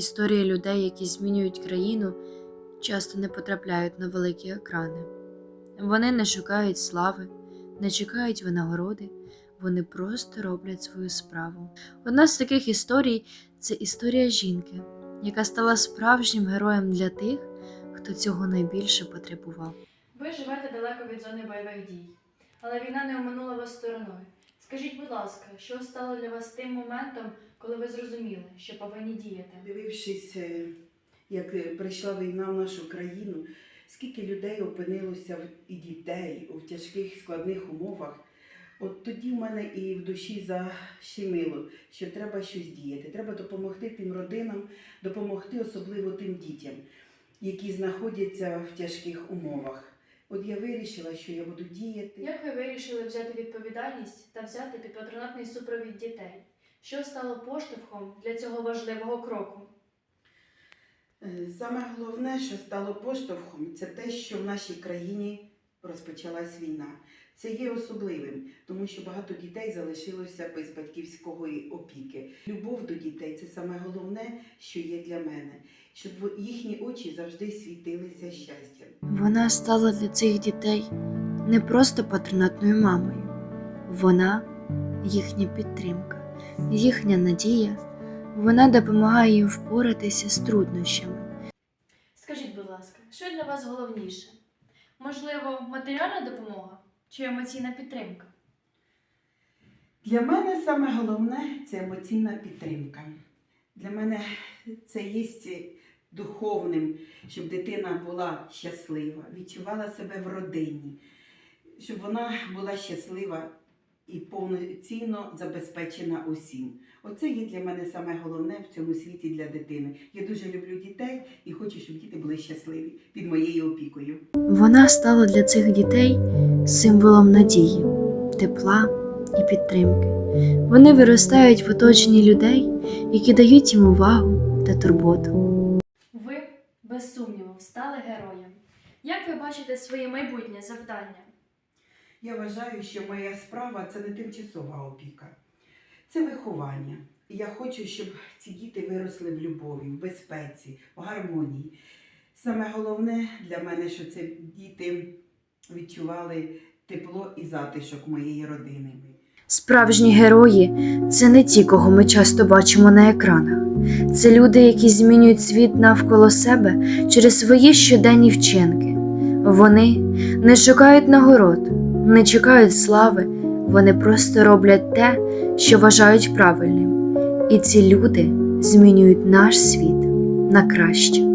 Історії людей, які змінюють країну, часто не потрапляють на великі екрани. Вони не шукають слави, не чекають винагороди, вони просто роблять свою справу. Одна з таких історій це історія жінки, яка стала справжнім героєм для тих, хто цього найбільше потребував. Ви живете далеко від зони бойових дій, але війна не оминула вас стороною. Скажіть, будь ласка, що стало для вас тим моментом, коли ви зрозуміли, що повинні діяти? Дивившись, е, як е, прийшла війна в нашу країну, скільки людей опинилося в- і дітей у тяжких складних умовах. От тоді в мене і в душі защемило, що треба щось діяти. Треба допомогти тим родинам, допомогти особливо тим дітям, які знаходяться в тяжких умовах. От я вирішила, що я буду діяти. Як ви вирішили взяти відповідальність та взяти під патронатний супровід дітей? Що стало поштовхом для цього важливого кроку? Е, Саме головне, що стало поштовхом, це те, що в нашій країні розпочалась війна. Це є особливим, тому що багато дітей залишилося без батьківської опіки. Любов до дітей це саме головне, що є для мене, щоб їхні очі завжди світилися щастям. Вона стала для цих дітей не просто патронатною мамою, вона їхня підтримка, їхня надія. Вона допомагає їм впоратися з труднощами. Скажіть, будь ласка, що для вас головніше? Можливо, матеріальна допомога чи емоційна підтримка? Для мене саме головне це емоційна підтримка. Для мене це є духовним, щоб дитина була щаслива, відчувала себе в родині, щоб вона була щаслива і повноцінно забезпечена усім. Оце є для мене саме головне в цьому світі для дитини. Я дуже люблю дітей і хочу, щоб діти були щасливі під моєю опікою. Вона стала для цих дітей символом надії, тепла і підтримки. Вони виростають в оточенні людей, які дають їм увагу та турботу. Ви, без сумніву, стали героєм. Як ви бачите своє майбутнє завдання? Я вважаю, що моя справа це не тимчасова опіка, це виховання. І я хочу, щоб ці діти виросли в любові, в безпеці, в гармонії. Саме головне для мене, що це діти відчували тепло і затишок моєї родини. Справжні герої це не ті, кого ми часто бачимо на екранах. Це люди, які змінюють світ навколо себе через свої щоденні вчинки. Вони не шукають нагород, не чекають слави, вони просто роблять те, що вважають правильним. І ці люди змінюють наш світ на краще.